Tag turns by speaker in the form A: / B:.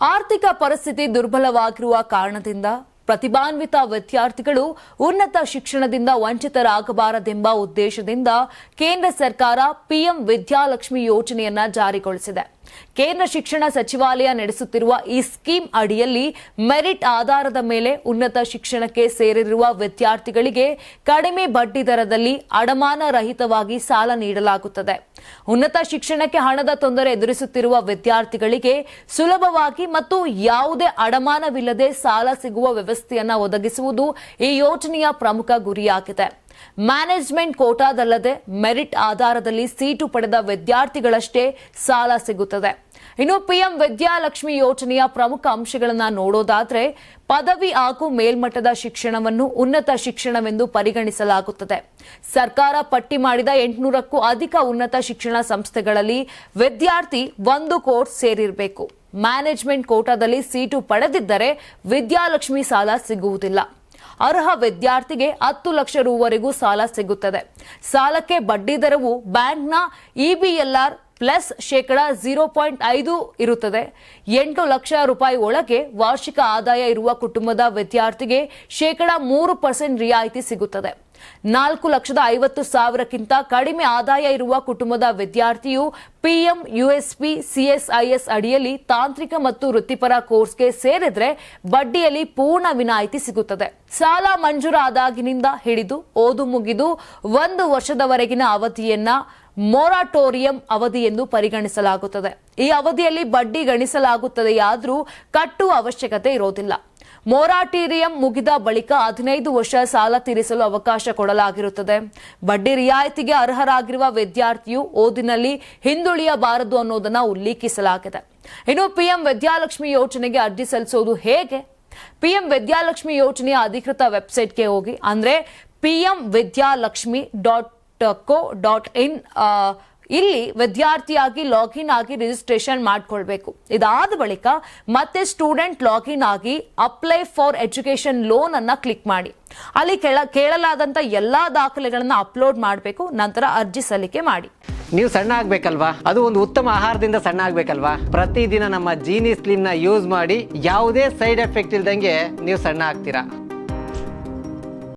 A: ಆರ್ಥಿಕ ಪರಿಸ್ಥಿತಿ ದುರ್ಬಲವಾಗಿರುವ ಕಾರಣದಿಂದ ಪ್ರತಿಭಾನ್ವಿತ ವಿದ್ಯಾರ್ಥಿಗಳು ಉನ್ನತ ಶಿಕ್ಷಣದಿಂದ ವಂಚಿತರಾಗಬಾರದೆಂಬ ಉದ್ದೇಶದಿಂದ ಕೇಂದ್ರ ಸರ್ಕಾರ ಪಿಎಂ ವಿದ್ಯಾಲಕ್ಷ್ಮಿ ಯೋಜನೆಯನ್ನ ಜಾರಿಗೊಳಿಸಿದೆ. ಕೇಂದ್ರ ಶಿಕ್ಷಣ ಸಚಿವಾಲಯ ನಡೆಸುತ್ತಿರುವ ಈ ಸ್ಕೀಮ್ ಅಡಿಯಲ್ಲಿ ಮೆರಿಟ್ ಆಧಾರದ ಮೇಲೆ ಉನ್ನತ ಶಿಕ್ಷಣಕ್ಕೆ ಸೇರಿರುವ ವಿದ್ಯಾರ್ಥಿಗಳಿಗೆ ಕಡಿಮೆ ಬಡ್ಡಿ ದರದಲ್ಲಿ ಅಡಮಾನ ರಹಿತವಾಗಿ ಸಾಲ ನೀಡಲಾಗುತ್ತದೆ. ಉನ್ನತ ಶಿಕ್ಷಣಕ್ಕೆ ಹಣದ ತೊಂದರೆ ಎದುರಿಸುತ್ತಿರುವ ವಿದ್ಯಾರ್ಥಿಗಳಿಗೆ ಸುಲಭವಾಗಿ ಮತ್ತು ಯಾವುದೇ ಅಡಮಾನವಿಲ್ಲದೆ ಸಾಲ ಸಿಗುವ ವ್ಯವಸ್ಥೆಯನ್ನು ಒದಗಿಸುವುದು ಈ ಯೋಜನೆಯ ಪ್ರಮುಖ ಗುರಿಯಾಗಿದೆ. ಮ್ಯಾನೇಜ್ಮೆಂಟ್ ಕೋಟಾದಲ್ಲದೆ ಮೆರಿಟ್ ಆಧಾರದಲ್ಲಿ ಸೀಟು ಪಡೆದ ವಿದ್ಯಾರ್ಥಿಗಳಷ್ಟೇ ಸಾಲ ಸಿಗುತ್ತದೆ. ಇನ್ನು ಪಿಎಂ ವಿದ್ಯಾಲಕ್ಷ್ಮಿ ಯೋಜನೆಯ ಪ್ರಮುಖ ಅಂಶಗಳನ್ನು ನೋಡೋದಾದ್ರೆ, ಪದವಿ ಹಾಗೂ ಮೇಲ್ಮಟ್ಟದ ಶಿಕ್ಷಣವನ್ನು ಉನ್ನತ ಶಿಕ್ಷಣವೆಂದು ಪರಿಗಣಿಸಲಾಗುತ್ತದೆ. ಸರ್ಕಾರ ಪಟ್ಟಿ ಮಾಡಿದ ಎಂಟುನೂರಕ್ಕೂ ಅಧಿಕ ಉನ್ನತ ಶಿಕ್ಷಣ ಸಂಸ್ಥೆಗಳಲ್ಲಿ ವಿದ್ಯಾರ್ಥಿ ಒಂದು ಕೋರ್ಸ್ ಸೇರಿರಬೇಕು. ಮ್ಯಾನೇಜ್ಮೆಂಟ್ ಕೋಟಾದಲ್ಲಿ ಸೀಟು ಪಡೆದಿದ್ದರೆ ವಿದ್ಯಾಲಕ್ಷ್ಮಿ ಸಾಲ ಸಿಗುವುದಿಲ್ಲ. ಅರ್ಹ ವಿದ್ಯಾರ್ಥಿಗೆ ಹತ್ತು ಲಕ್ಷ ರೂವರೆಗೂ ಸಾಲ ಸಿಗುತ್ತದೆ. ಸಾಲಕ್ಕೆ ಬಡ್ಡಿ ದರವು ಬ್ಯಾಂಕ್ನ ಇಬಿಎಲ್ಆರ್ ಪ್ಲಸ್ ಶೇಕಡ ಜೀರೋ ಪಾಯಿಂಟ್ ಐದು ಇರುತ್ತದೆ. ಎಂಟು ಲಕ್ಷ ರೂಪಾಯಿ ಒಳಗೆ ವಾರ್ಷಿಕ ಆದಾಯ ಇರುವ ಕುಟುಂಬದ ವಿದ್ಯಾರ್ಥಿಗೆ ಶೇಕಡ ಮೂರು ಪರ್ಸೆಂಟ್ ರಿಯಾಯಿತಿ ಸಿಗುತ್ತದೆ. ನಾಲ್ಕು ಲಕ್ಷದ ಐವತ್ತು ಸಾವಿರಕ್ಕಿಂತ ಕಡಿಮೆ ಆದಾಯ ಇರುವ ಕುಟುಂಬದ ವಿದ್ಯಾರ್ಥಿಯು ಪಿಎಂ, ಯುಎಸ್ಪಿ, ಸಿಎಸ್ಐಎಸ್ ಅಡಿಯಲ್ಲಿ ತಾಂತ್ರಿಕ ಮತ್ತು ವೃತ್ತಿಪರ ಕೋರ್ಸ್ಗೆ ಸೇರಿದ್ರೆ ಬಡ್ಡಿಯಲ್ಲಿ ಪೂರ್ಣ ವಿನಾಯಿತಿ ಸಿಗುತ್ತದೆ. ಸಾಲ ಮಂಜೂರಾದಾಗಿನಿಂದ ಹಿಡಿದು ಓದು ಮುಗಿದು ಒಂದು ವರ್ಷದವರೆಗಿನ ಅವಧಿಯನ್ನ ಮೊರಾಟೋರಿಯಂ ಅವಧಿ ಎಂದು ಪರಿಗಣಿಸಲಾಗುತ್ತದೆ. ಈ ಅವಧಿಯಲ್ಲಿ ಬಡ್ಡಿ ಗಣಿಸಲಾಗುತ್ತದೆಯಾದರೂ ಕಟ್ಟುವ ಅವಶ್ಯಕತೆ ಇರೋದಿಲ್ಲ. ಮೊರಾಟೋರಿಯಂ ಮುಗಿದ ಬಳಿಕ ಹದಿನೈದು ವರ್ಷ ಸಾಲ ತೀರಿಸಲು ಅವಕಾಶ ಕೊಡಲಾಗಿರುತ್ತದೆ. ಬಡ್ಡಿ ರಿಯಾಯಿತಿಗೆ ಅರ್ಹರಾಗಿರುವ ವಿದ್ಯಾರ್ಥಿಯು ಓದಿನಲ್ಲಿ ಹಿಂದುಳಿಯಬಾರದು ಅನ್ನೋದನ್ನ ಉಲ್ಲೇಖಿಸಲಾಗಿದೆ. ಇನ್ನು ಪಿಎಂ ವಿದ್ಯಾಲಕ್ಷ್ಮಿ ಯೋಜನೆಗೆ ಅರ್ಜಿ ಸಲ್ಲಿಸೋದು ಹೇಗೆ? ಪಿಎಂ ವಿದ್ಯಾಲಕ್ಷ್ಮಿ ಯೋಜನೆಯ ಅಧಿಕೃತ ವೆಬ್ಸೈಟ್ಗೆ ಹೋಗಿ. ಅಂದ್ರೆ PM Vidyalakshmi dot co dot in ಇಲ್ಲಿ ವಿದ್ಯಾರ್ಥಿಯಾಗಿ ಲಾಗಿನ್ ಆಗಿ ರಿಜಿಸ್ಟ್ರೇಷನ್ ಮಾಡ್ಕೊಳ್ಬೇಕು. ಇದಾದ ಬಳಿಕ ಮತ್ತೆ ಸ್ಟೂಡೆಂಟ್ ಲಾಗಿನ್ ಆಗಿ ಅಪ್ಲೈ ಫಾರ್ ಎಜುಕೇಶನ್ ಲೋನ್ ಅನ್ನ ಕ್ಲಿಕ್ ಮಾಡಿ. ಅಲ್ಲಿ ಕೇಳ, ಕೇಳಲಾದಂತ ಎಲ್ಲಾ ದಾಖಲೆಗಳನ್ನ ಅಪ್ಲೋಡ್ ಮಾಡಬೇಕು, ನಂತರ ಅರ್ಜಿ ಸಲ್ಲಿಕೆ ಮಾಡಿ.
B: ನೀವು ಸಣ್ಣ ಆಗ್ಬೇಕಲ್ವಾ? ಅದು ಒಂದು ಉತ್ತಮ ಆಹಾರದಿಂದ ಸಣ್ಣ ಆಗ್ಬೇಕಲ್ವಾ? ಪ್ರತಿದಿನ ನಮ್ಮ ಜೀನಿ ಸ್ಲಿಮ್ನ ಯೂಸ್ ಮಾಡಿ ಯಾವುದೇ ಸೈಡ್ ಎಫೆಕ್ಟ್ ಇಲ್ದಂಗೆ ನೀವು ಸಣ್ಣ ಆಗ್ತೀರಾ?